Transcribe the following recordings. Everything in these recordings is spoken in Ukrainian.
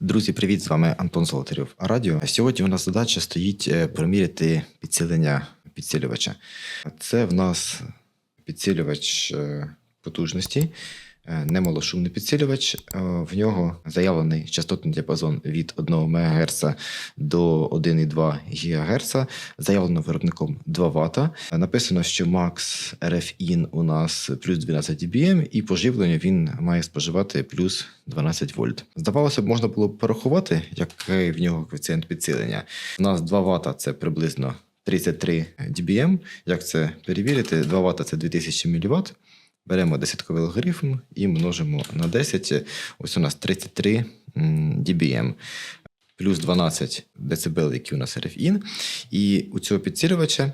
Друзі, привіт! З вами Антон Золотарів. Радіо. Сьогодні у нас задача стоїть приміряти проміряти підсилення підсилювача. Це в нас підсилювач е, потужності, е, немалошумний підсилювач. Е, В нього заявлений частотний діапазон від 1 МГц до 1,2 ГГц. Заявлено виробником 2 Вт. Написано, що Max RF-IN у нас плюс 12 dBm, і по живленню він має споживати плюс 12 вольт. Здавалося б, можна було б порахувати, який в нього коефіцієнт підсилення. У нас 2 Вт це приблизно 33 dBm. Як це перевірити? 2 Вт це 2000 мВт. Беремо десятковий логарифм і множимо на 10. Ось у нас 33 dBm. Плюс 12 дБ, які у нас RFIN. І у цього підсилювача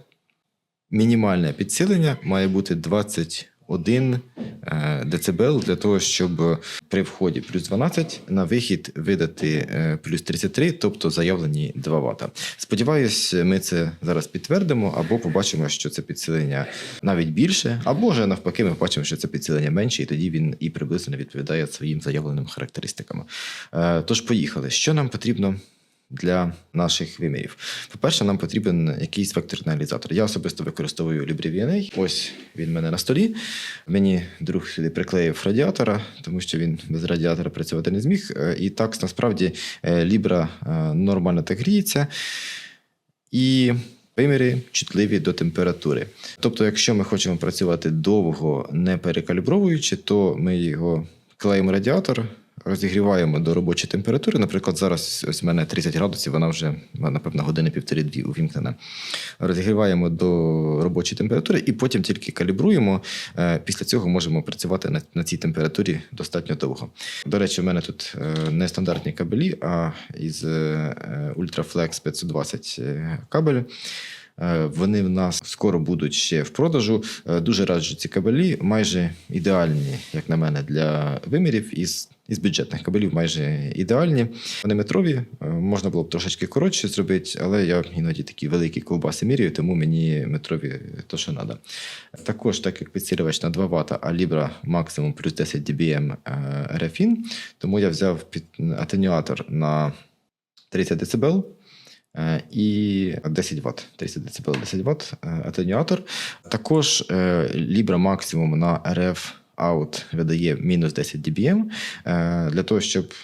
мінімальне підсилення має бути 20 один е, децибел для того, щоб при вході плюс 12 на вихід видати е, плюс 33, тобто заявлені 2 вата. Сподіваюсь, ми це зараз підтвердимо або побачимо, що це підсилення навіть більше, або ж навпаки, ми бачимо, що це підсилення менше, і тоді він і приблизно не відповідає своїм заявленим характеристикам. Е, тож, поїхали, що нам потрібно. Для наших вимірів. По-перше, нам потрібен якийсь векторний аналізатор. Я особисто використовую LibriVNA. Ось він в мене на столі. Мені друг сюди приклеїв радіатора, тому що він без радіатора працювати не зміг. Е, І так насправді е, Libra е, нормально так гріється. І виміри чутливі до температури. Тобто, якщо ми хочемо працювати довго, не перекалібровуючи, то ми його клеїмо радіатор. Розігріваємо до робочої температури. Наприклад, зараз ось в мене 30 градусів, вона вже, напевно, години півтори-дві увімкнена. Розігріваємо до робочої температури і потім тільки калібруємо. Е, Після цього можемо працювати на, на цій температурі достатньо довго. До речі, в мене тут е, не стандартні кабелі, а із Ultraflex 520 е, кабель. Е, Вони в нас скоро будуть ще в продажу. Е, Дуже раджу ці кабелі, майже ідеальні, як на мене, для вимірів із. Із бюджетних кабелів майже ідеальні. Вони метрові, е, можна було б трошечки коротше зробити, але я іноді такі великі ковбаси міряю, тому мені метрові то, що треба. Також, так як підсилювач на 2 Вт, а Libra максимум плюс 10 dBm RFIN, тому я взяв атенюатор на 30 дБ. Е, І 10 Вт, 30 дБ, 10 Вт атенюатор. Також е, Libra максимум на RF out видає мінус 10 dBm. Е, Для того, щоб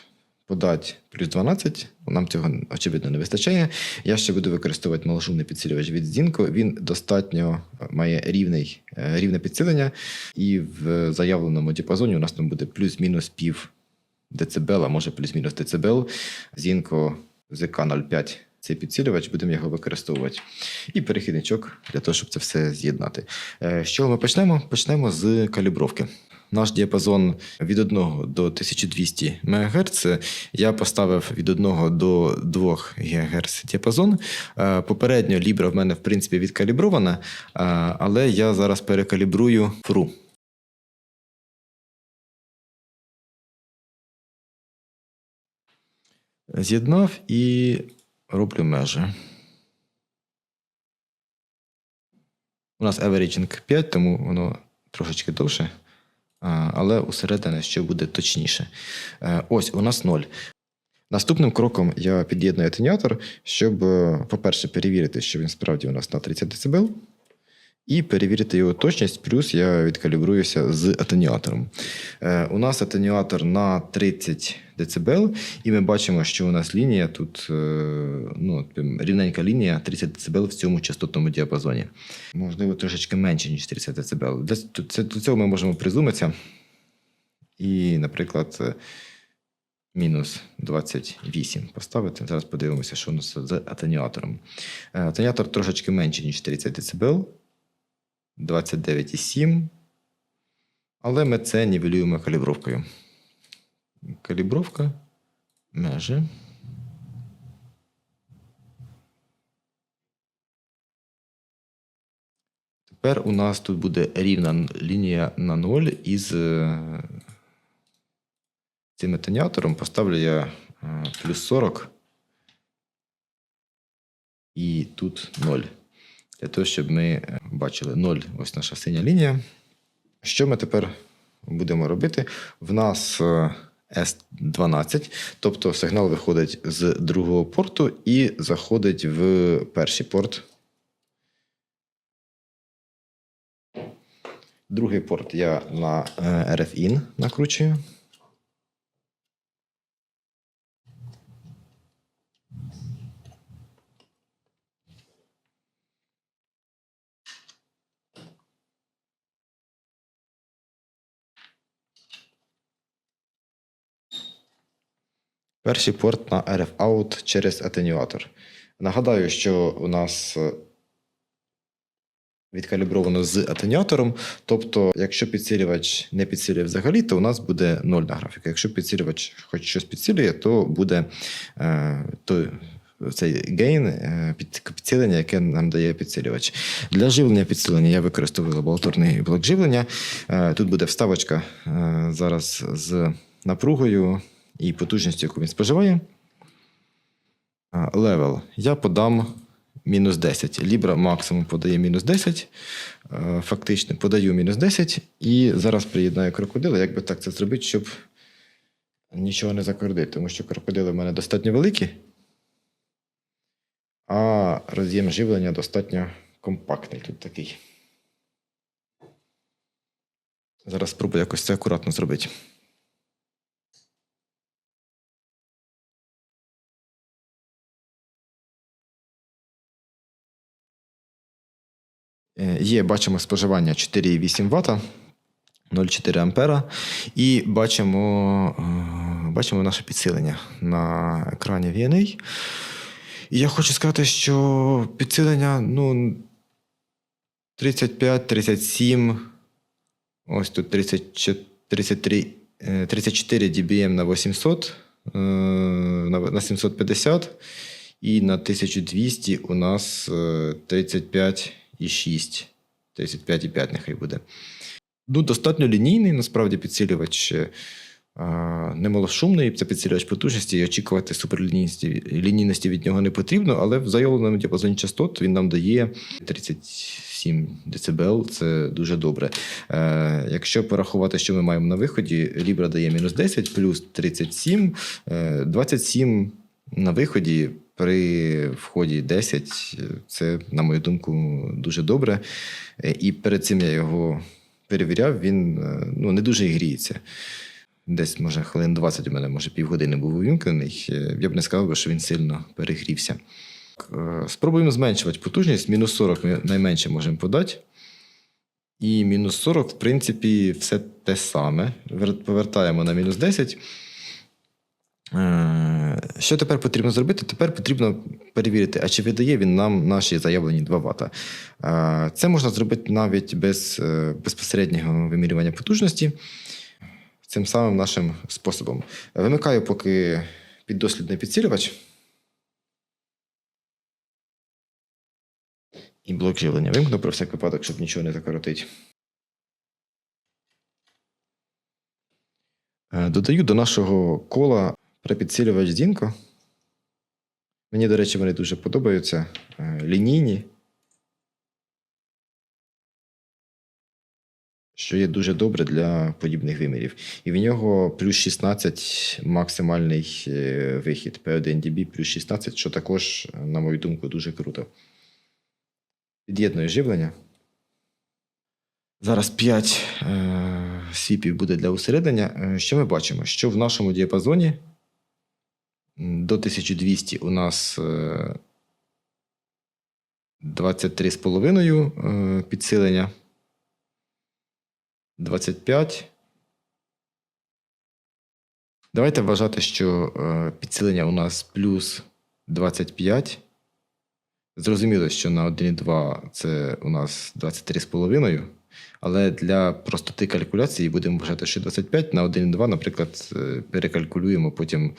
подати плюс 12, нам цього очевидно не вистачає. Я ще буду використовувати маложумний підсилювач від Zinco. Він достатньо має рівний, рівне підсилення, і в заявленому діапазоні у нас там буде плюс-мінус пів децибела, може плюс-мінус децибел. Zinco ZK05 цей підсилювач, будемо його використовувати. І перехідничок для того, щоб це все з'єднати. Е, З чого ми почнемо? Почнемо з калібровки. Наш діапазон від 1 до 1200 МГц. Я поставив від 1 до 2 ГГц діапазон. Е, Попередньо Libra в мене, в принципі, відкалібрована, е, але я зараз перекалібрую фру. З'єднав і роблю межі. У нас averaging 5, тому воно трошечки довше, але усередине ще буде точніше. Е, Ось у нас 0. Наступним кроком я під'єдную атенюатор, щоб, е, по-перше, перевірити, що він справді у нас на 30 дБ, і перевірити його точність, плюс я відкалібруюся з атенюатором. Е, у нас атенюатор на 30 дБ, і ми бачимо, що у нас лінія тут е, ну, рівненька лінія 30 дБ в цьому частотному діапазоні. Можливо, трошечки менше, ніж 30 дБ. До цього ми можемо призумитися. І, наприклад, е, мінус 28 поставити. Зараз подивимося, що у нас з атенюатором. Е, Атенюатор трошечки менше, ніж 30 дБ. 29,7. Але ми це нівелюємо калібровкою. Калібровка межі. Тепер у нас тут буде рівна лінія на 0 із е, цим атенюатором. Поставлю я е, плюс 40. І тут 0 для того, щоб ми е, бачили 0, ось наша синя лінія. Що ми тепер будемо робити? В нас е, S12. Тобто сигнал виходить з другого порту і заходить в перший порт. Другий порт я на е, RF-IN накручую. Перший порт на RF-out через атенюатор. Нагадаю, що у нас е, відкалібровано з атенюатором. Тобто, якщо підсилювач не підсилює взагалі, то у нас буде ноль на графіку. Якщо підсилювач хоч щось підсилює, то буде е, то, цей гейн під підсилення, яке нам дає підсилювач. Для живлення підсилення я використовую лабораторний блок живлення. Е, тут буде вставочка зараз з напругою і потужністю, яку він споживає. Левел. Я подам мінус 10. Лібра максимум подає мінус 10. Е, Фактично подаю мінус 10. І зараз приєднаю крокодила. Як би так це зробити, щоб нічого не закордити, тому що крокодили в мене достатньо великі, а роз'єм живлення достатньо компактний тут такий. Зараз спробую якось це акуратно зробити. Є, бачимо споживання 4,8 Вт, 0,4 ампера. І бачимо, е, бачимо наше підсилення на екрані VNA. І я хочу сказати, що підсилення ну, 35-37, ось тут 34, 33, е, 34 dBm на 800, е, на на 750, і на 1200 у нас е, 35 і 6. 35,5 нехай буде. Ну, достатньо лінійний, насправді, підсилювач. е, Немалошумний, це підсилювач потужності, і очікувати суперлінійності від нього не потрібно, але в заявленому діапазоні частот він нам дає 37 дБ, це дуже добре. Е, якщо порахувати, що ми маємо на виході, Libra дає мінус 10 плюс 37, е, 27 на виході при вході 10, це, на мою думку, дуже добре. Е, І перед цим я його перевіряв, він е, ну, не дуже гріється. Десь, може, хвилин 20 у мене, може, півгодини був увімкнений. Е, Я б не сказав, що він сильно перегрівся. Спробуємо зменшувати потужність. Мінус 40 ми найменше можемо подати. І мінус 40, в принципі, все те саме. Повертаємо на мінус 10. Е, Що тепер потрібно зробити? Тепер потрібно перевірити, а чи видає він нам наші заявлені 2 Вт. Е, Це можна зробити навіть без е, безпосереднього вимірювання потужності. Цим самим нашим способом. Вимикаю поки піддослідний підсилювач. І блок живлення вимкну про всяк випадок, щоб нічого не закоротити. Е, Додаю до нашого кола припідсилювач Зінко. Мені, до речі, вони дуже подобаються. Е, Лінійні. Що є дуже добре для подібних вимірів. І в нього плюс 16 максимальний е, вихід. P1 dB плюс 16, що також, на мою думку, дуже круто. Під'єдную живлення. Зараз 5 е, свіпів буде для усередення. Е, Що ми бачимо? Що в нашому діапазоні до 1200 у нас е, 23,5 е, підсилення. 25. Давайте вважати, що е, підсилення у нас плюс 25. Зрозуміло, що на 1,2 це у нас 23,5. Але для простоти калькуляції будемо вважати, що 25 на 1,2, наприклад, е, перекалькулюємо потім е,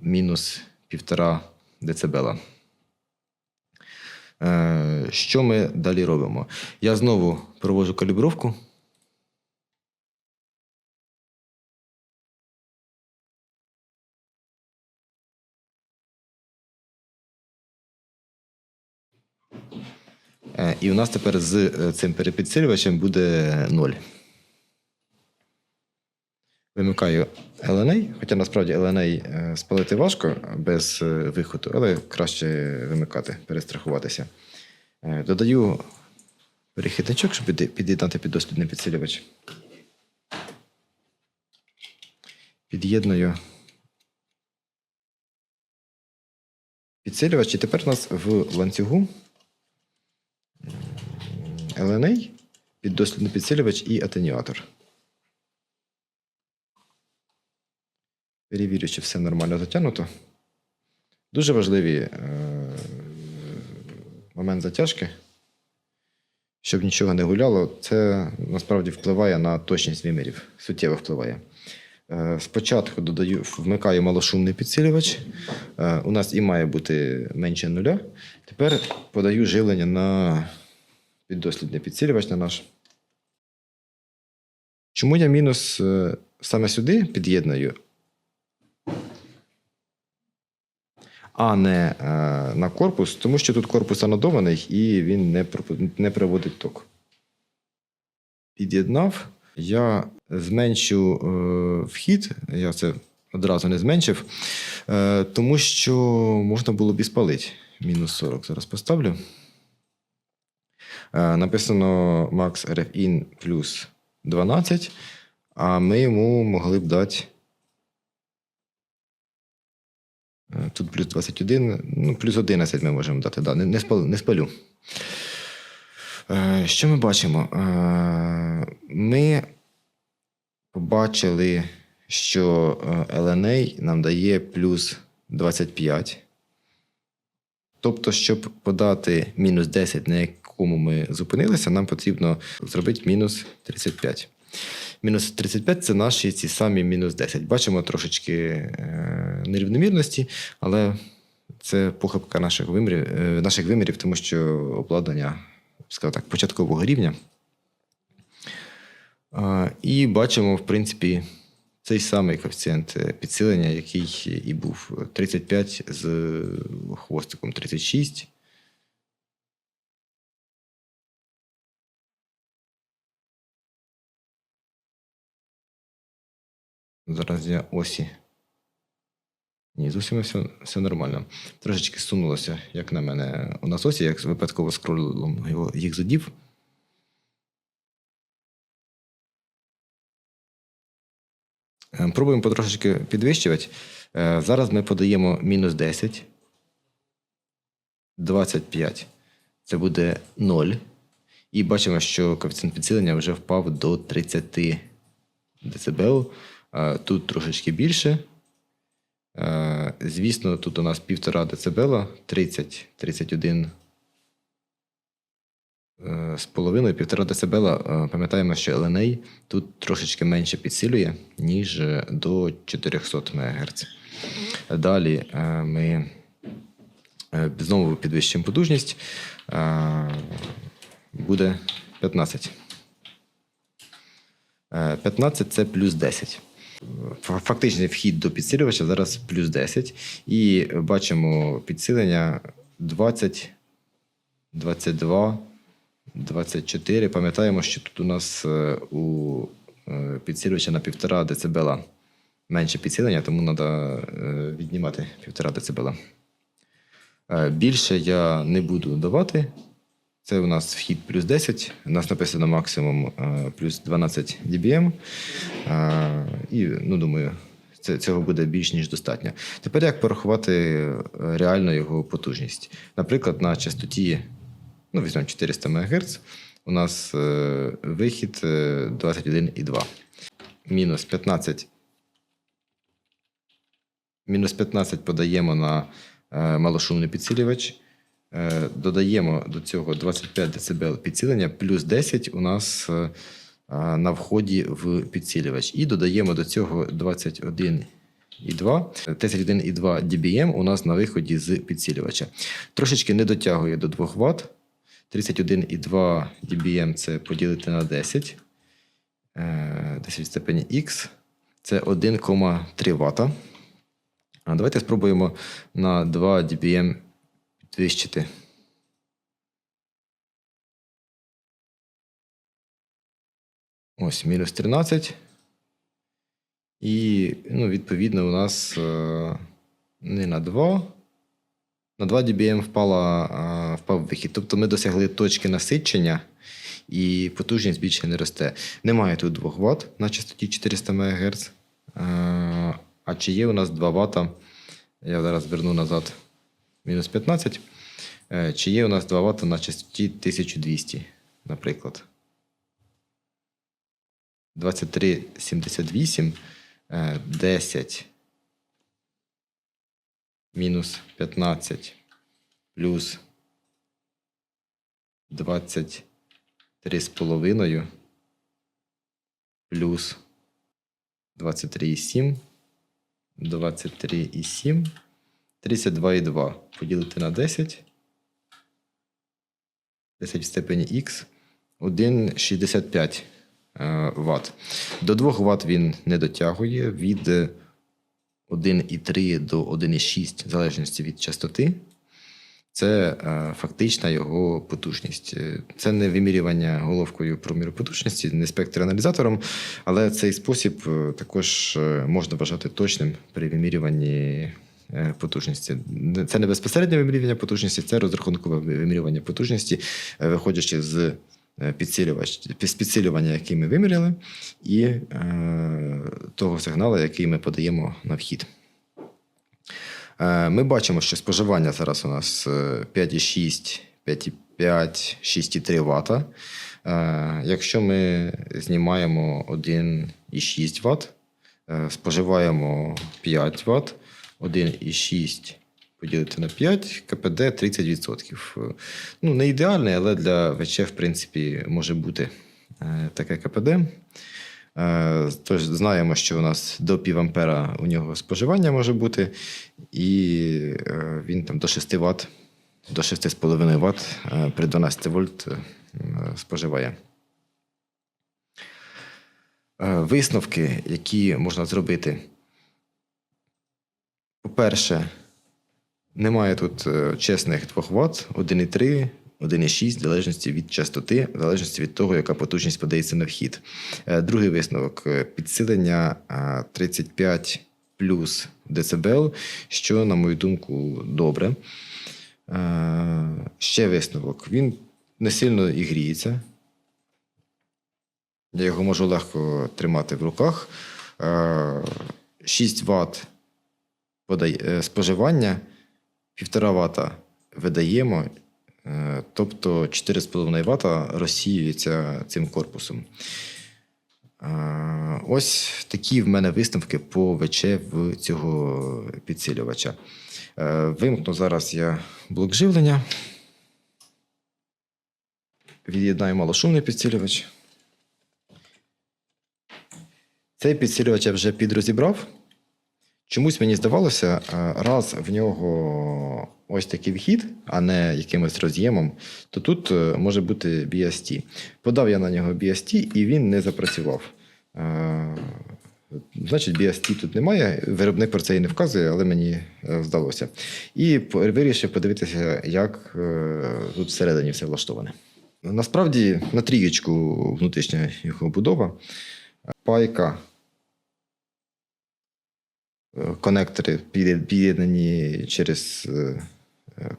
мінус 1,5 дБ. Е, що ми далі робимо? Я знову проводжу калібровку. Е, І у нас тепер з е, цим перепідсилювачем буде 0. Вимикаю LNA, хоча насправді LNA е, спалити важко без е, виходу, але краще вимикати, перестрахуватися. Е, Додаю перехідничок, щоб під'єднати піддослідний підсилювач. Під'єдную підсилювач, і тепер у нас в ланцюгу LNA, піддослідний підсилювач і атенюатор. Перевірю, чи все нормально затягнуто. Дуже важливий е, момент затяжки. Щоб нічого не гуляло, це насправді впливає на точність вимірів, суттєво впливає. Е, Спочатку додаю, вмикаю малошумний підсилювач. Е, У нас і має бути менше нуля. Тепер подаю живлення на піддослідний підсилювач на наш. Чому я мінус е, саме сюди під'єдную, а не е, на корпус, тому що тут корпус анодований і він не, не проводить ток. Під'єднав, я зменшу е, вхід, я це одразу не зменшив, е, тому що можна було б і спалити. Мінус 40 зараз поставлю. Написано Max RFIN плюс 12, а ми йому могли б дати. Тут плюс 21, ну, плюс 11 ми можемо дати. Да, не, спалю, не спалю. Е, Що ми бачимо? Е, Ми побачили, що е, LNA нам дає плюс 25. Тобто, щоб подати мінус 10, на якому ми зупинилися, нам потрібно зробити мінус 35. Мінус 35 це наші ці самі мінус 10. Бачимо трошечки е, нерівномірності, але це похибка наших вимірів, е, наших вимірів, тому що обладнання, скажімо так, початкового рівня. І бачимо, в принципі, цей самий коефіцієнт е, підсилення, який і був 35 з хвостиком 36. Зараз я осі. Ні, зовсім все, все нормально. Трошечки сунулося, як на мене, у нас осі, як випадково скролом його їх задів. Е, Пробуємо потрошечки підвищувати. Е, Зараз ми подаємо мінус 10. 25. Це буде 0. І бачимо, що коефіцієнт підсилення вже впав до 30 дБ. Е, Тут трошечки більше. Е, Звісно, тут у нас 1,5 дБ, 30, 31 е, з половиною, 1,5 дБ. Е, Пам'ятаємо, що LNA тут трошечки менше підсилює, ніж до 400 МГц. Далі ми знову підвищуємо потужність. Буде 15. Е, 15 це плюс 10. Фа- Фактичний вхід до підсилювача зараз плюс 10. І бачимо підсилення 20, 22, 24. Пам'ятаємо, що тут у нас е, у е, підсилювача на 1,5 дБ менше підсилення, тому треба віднімати 1,5 дБ. Е, Більше я не буду давати. Це у нас вхід плюс 10. У нас написано максимум е, плюс 12 dBm. Е, І, ну, думаю, цього буде більш ніж достатньо. Тепер як порахувати е, реально його потужність? Наприклад, на частоті, ну, візьмемо 400 МГц, у нас вихід е, 21,2. Мінус 15 Мінус 15 подаємо на малошумний підсилювач. Е, додаємо до цього 25 дБ підсилення, плюс 10 у нас е, е, на вході в підсилювач. І додаємо до цього 21,2. 31,2 dBm у нас на виході з підсилювача. Трошечки не дотягує до 2 Вт. 31,2 dBm це поділити на 10. Е, 10 в степені Х. Це 1,3 Вт. Давайте спробуємо на 2 dBm підвищити. Ось, мінус 13. І ну, відповідно у нас е, не на 2, на 2 dBm впала, а, впав вихід. Тобто ми досягли точки насичення і потужність більше не росте. Немає тут 2 Вт на частоті 400 МГц. Е, А чи є у нас 2 Вт? Я зараз верну назад мінус 15. Е, Чи є у нас 2 Вт на частоті 1200, наприклад? 2378, е, 10 мінус 15 плюс 23,5 плюс 23,7, 23,7, 32,2 поділити на 10. 10 в степені х 1,65 е, Вт. До 2 Вт він не дотягує від е, 1,3 до 1,6 в залежності від частоти. Це е, фактична його потужність. Е, Це не вимірювання головкою проміру потужності, не спектраналізатором, але цей спосіб також можна вважати точним при вимірюванні потужності. Це не безпосереднє вимірювання потужності, це розрахункове вимірювання потужності, е, виходячи з е, з підсилювання, який ми виміряли, і е, того сигналу, який ми подаємо на вхід. Е, Ми бачимо, що споживання зараз у нас е, 5,6, 5,5, 6,3 Вт. Е, Якщо ми знімаємо 1,6 Вт, е, споживаємо 5 Вт, 1,6 поділити на 5, КПД 30%. Е, Ну, не ідеальний, але для ВЧ, в принципі, може бути е, таке КПД. Е, Тож знаємо, що у нас до пів ампера у нього споживання може бути, і е, він там до 6 Вт, до 6,5 Вт при 12 вольт споживає. Висновки, які можна зробити. По-перше, немає тут е, чесних 2 Вт, 1,3, 1,6, в залежності від частоти, в залежності від того, яка потужність подається на вхід. Е, Другий висновок е, підсилення е, 35 плюс дБ, що, на мою думку, добре. Ще висновок. Він не сильно і гріється. Я його можу легко тримати в руках. Е, 6 Вт е, споживання, 1,5 Вт видаємо, е, тобто 4,5 Вт розсіюється цим корпусом. Ось такі в мене висновки по ВЧ в цього підсилювача. Е, Вимкну зараз я блок живлення. Від'єднаю малошумний підсилювач. Цей підсилювач я вже підрозібрав. Чомусь мені здавалося, е, раз в нього ось такий вхід, а не якимось роз'ємом, то тут е, може бути BST. Подав я на нього BST і він не запрацював. Е, Значить, BST тут немає. Виробник про це і не вказує, але мені здалося. І вирішив подивитися, як тут всередині все влаштоване. Насправді, на трієчку внутрішня його будова. Пайка конектори під'єднані через е,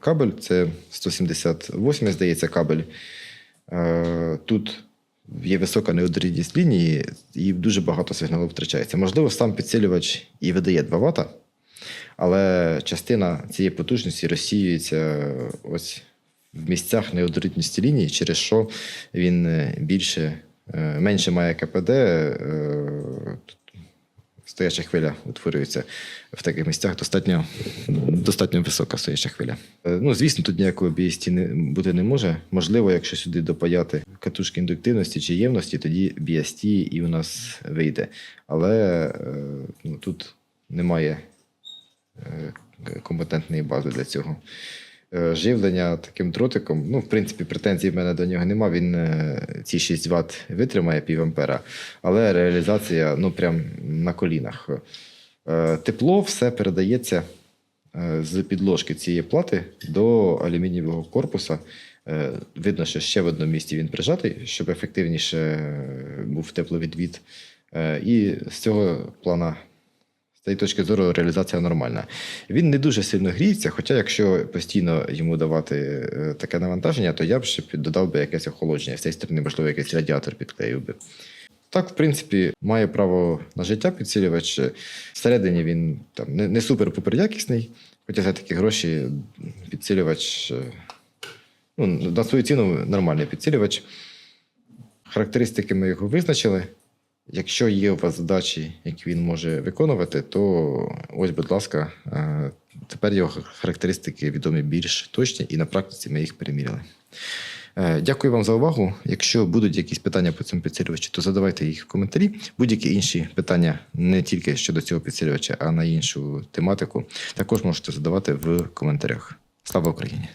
кабель. Це 178, здається, кабель. Е, Тут є висока неодорідність лінії, і дуже багато сигналу втрачається. Можливо, сам підсилювач і видає 2 Вт, але частина цієї потужності розсіюється ось в місцях неодорідності лінії, через що він е, більше, менше має КПД. Стояча хвиля утворюється в таких місцях достатньо, достатньо висока стояча хвиля. Е, Ну, звісно, тут BST не, бути не може. Можливо, якщо сюди допаяти катушки індуктивності чи ємності, тоді BST і у нас вийде. Але е, ну, тут немає е, компетентної бази для цього. Е, Живлення таким дротиком, ну, в принципі, претензій в мене до нього нема. Він е, ці 6 Вт витримає пів ампера, але реалізація ну, прям на колінах. Е, Тепло все передається з підложки цієї плати до алюмінієвого корпуса. Видно, що ще в одному місці він прижатий, щоб ефективніше був тепловідвід. І з цього плана, цієї точки зору, реалізація нормальна. Він не дуже сильно гріється, хоча, якщо постійно йому давати е, таке навантаження, то я б ще додав би якесь охолодження. З цієї сторони, можливо, якийсь радіатор підклеїв би. Так, в принципі, має право на життя підсилювач. Всередині він там не, не супер-пупер якісний, хоча за такі гроші підсилювач. е, Ну, на свою ціну нормальний підсилювач. Характеристики ми його визначили. Якщо є у вас задачі, які він може виконувати, то ось, будь ласка, е, тепер його характеристики відомі більш точні, і на практиці ми їх переміряли. Е, Дякую вам за увагу. Якщо будуть якісь питання по цьому підсилювачу, то задавайте їх в коментарі. Будь-які інші питання не тільки щодо цього підсилювача, а на іншу тематику, також можете задавати в коментарях. Слава Україні!